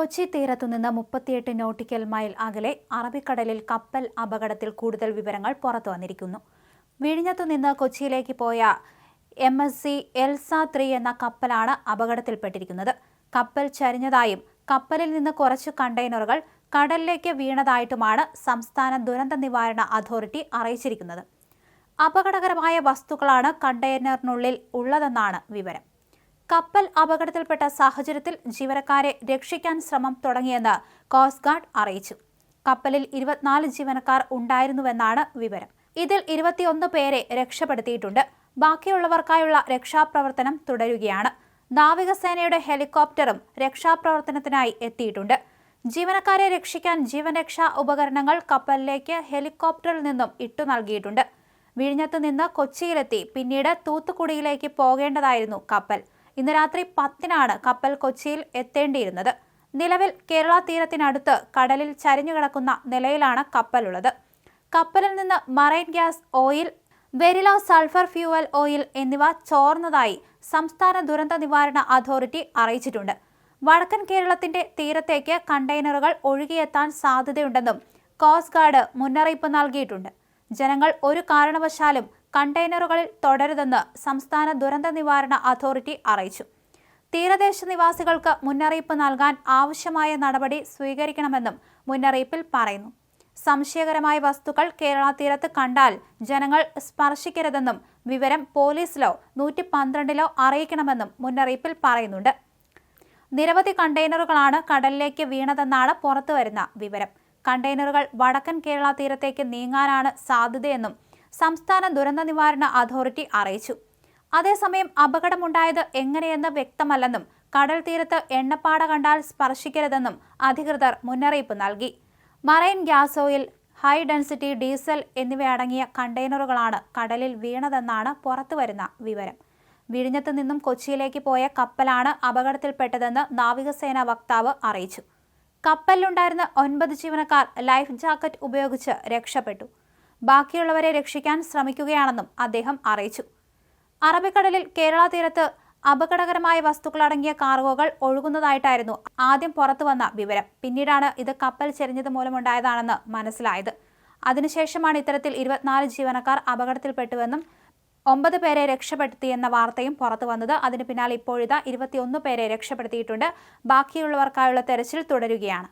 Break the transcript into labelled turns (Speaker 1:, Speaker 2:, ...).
Speaker 1: കൊച്ചി തീരത്തുനിന്ന് മുപ്പത്തിയെട്ട് nautical mile അകലെ അറബിക്കടലിൽ കപ്പൽ അപകടത്തിൽ കൂടുതൽ വിവരങ്ങൾ പുറത്തു വന്നിരിക്കുന്നു. വിഴിഞ്ഞത്തുനിന്ന് കൊച്ചിയിലേക്ക് പോയ M S C Elsa three എന്ന കപ്പലാണ് അപകടത്തിൽപ്പെട്ടിരിക്കുന്നത്. കപ്പൽ ചരിഞ്ഞതായും കപ്പലിൽ നിന്ന് കുറച്ച് കണ്ടെയ്നറുകൾ കടലിലേക്ക് വീണതായിട്ടുമാണ് സംസ്ഥാന ദുരന്ത നിവാരണ അതോറിറ്റി അറിയിച്ചിരിക്കുന്നത്. അപകടകരമായ വസ്തുക്കളാണ് കണ്ടെയ്നറിനുള്ളിൽ ഉള്ളതെന്നാണ് വിവരം. കപ്പൽ അപകടത്തിൽപ്പെട്ട സാഹചര്യത്തിൽ ജീവനക്കാരെ രക്ഷിക്കാൻ ശ്രമം തുടങ്ങിയെന്ന് കോസ്റ്റ് ഗാർഡ് അറിയിച്ചു. കപ്പലിൽ ഇരുപത്തിനാല് ജീവനക്കാർ ഉണ്ടായിരുന്നുവെന്നാണ് വിവരം. ഇതിൽ ഇരുപത്തിയൊന്ന് പേരെ രക്ഷപ്പെടുത്തിയിട്ടുണ്ട്. ബാക്കിയുള്ളവർക്കായുള്ള രക്ഷാപ്രവർത്തനം തുടരുകയാണ്. നാവികസേനയുടെ ഹെലികോപ്റ്ററും രക്ഷാപ്രവർത്തനത്തിനായി എത്തിയിട്ടുണ്ട്. ജീവനക്കാരെ രക്ഷിക്കാൻ ജീവൻ രക്ഷാ ഉപകരണങ്ങൾ കപ്പലിലേക്ക് ഹെലികോപ്റ്ററിൽ നിന്നും ഇട്ടു നൽകിയിട്ടുണ്ട്. വിഴിഞ്ഞത്ത് നിന്ന് കൊച്ചിയിലെത്തി പിന്നീട് തൂത്തുക്കുടിയിലേക്ക് പോകേണ്ടതായിരുന്നു കപ്പൽ. ഇന്ന് രാത്രി പത്തിനാണ് കപ്പൽ കൊച്ചിയിൽ എത്തേണ്ടിയിരുന്നത്. നിലവിൽ കേരള തീരത്തിനടുത്ത് കടലിൽ ചരിഞ്ഞുകിടക്കുന്ന നിലയിലാണ് കപ്പലുള്ളത്. കപ്പലിൽ നിന്ന് marine gas oil very low sulphur fuel oil എന്നിവ ചോർന്നതായി സംസ്ഥാന ദുരന്ത നിവാരണ അതോറിറ്റി അറിയിച്ചിട്ടുണ്ട്. വടക്കൻ കേരളത്തിന്റെ തീരത്തേക്ക് കണ്ടെയ്നറുകൾ ഒഴുകിയെത്താൻ സാധ്യതയുണ്ടെന്നും കോസ്റ്റ് ഗാർഡ് മുന്നറിയിപ്പ് നൽകിയിട്ടുണ്ട്. ജനങ്ങൾ ഒരു കാരണവശാലും കണ്ടെയ്നറുകളിൽ തുടരുതെന്ന് സംസ്ഥാന ദുരന്ത നിവാരണ അതോറിറ്റി അറിയിച്ചു. തീരദേശ നിവാസികൾക്ക് മുന്നറിയിപ്പ് നൽകാൻ ആവശ്യമായ നടപടി സ്വീകരിക്കണമെന്നും മുന്നറിയിപ്പിൽ പറയുന്നു. സംശയകരമായ വസ്തുക്കൾ കേരള തീരത്ത് കണ്ടാൽ ജനങ്ങൾ സ്പർശിക്കരുതെന്നും വിവരം പോലീസിലോ നൂറ്റി പന്ത്രണ്ടിലോ അറിയിക്കണമെന്നും മുന്നറിയിപ്പിൽ പറയുന്നുണ്ട്. നിരവധി കണ്ടെയ്നറുകളാണ് കടലിലേക്ക് വീണതെന്നാണ് പുറത്തുവരുന്ന വിവരം. കണ്ടെയ്നറുകൾ വടക്കൻ കേരള തീരത്തേക്ക് നീങ്ങാനാണ് സാധ്യതയെന്നും സംസ്ഥാന ദുരന്ത നിവാരണ അതോറിറ്റി അറിയിച്ചു. അതേസമയം അപകടമുണ്ടായത് എങ്ങനെയെന്ന് വ്യക്തമല്ലെന്നും കടൽ തീരത്ത് എണ്ണപ്പാട കണ്ടാൽ സ്പർശിക്കരുതെന്നും അധികൃതർ മുന്നറിയിപ്പ് നൽകി. Marine gas oil high density diesel എന്നിവയടങ്ങിയ കണ്ടെയ്നറുകളാണ് കടലിൽ വീണതെന്നാണ് പുറത്തുവരുന്ന വിവരം. വിഴിഞ്ഞത്ത് നിന്നും കൊച്ചിയിലേക്ക് പോയ കപ്പലാണ് അപകടത്തിൽപ്പെട്ടതെന്ന് നാവികസേന വക്താവ് അറിയിച്ചു. കപ്പലിലുണ്ടായിരുന്ന ഒൻപത് ജീവനക്കാർ ലൈഫ് ജാക്കറ്റ് ഉപയോഗിച്ച് രക്ഷപ്പെട്ടു. ബാക്കിയുള്ളവരെ രക്ഷിക്കാൻ ശ്രമിക്കുകയാണെന്നും അദ്ദേഹം അറിയിച്ചു. അറബിക്കടലിൽ കേരള തീരത്ത് അപകടകരമായ വസ്തുക്കളടങ്ങിയ കാർഗോകൾ ഒഴുകുന്നതായിട്ടായിരുന്നു ആദ്യം പുറത്തു വന്ന വിവരം. പിന്നീടാണ് ഇത് കപ്പൽ ചെരിഞ്ഞത് മൂലമുണ്ടായതാണെന്ന് മനസ്സിലായത്. അതിനുശേഷമാണ് ഇത്തരത്തിൽ ഇരുപത്തിനാല് ജീവനക്കാർ അപകടത്തിൽപ്പെട്ടുവെന്നും ഒമ്പത് പേരെ രക്ഷപ്പെടുത്തിയെന്ന വാർത്തയും പുറത്തു വന്നത്. അതിന് പിന്നാലെ ഇപ്പോഴിതാ ഇരുപത്തിയൊന്ന് പേരെ രക്ഷപ്പെടുത്തിയിട്ടുണ്ട്. ബാക്കിയുള്ളവർക്കായുള്ള തെരച്ചിൽ തുടരുകയാണ്.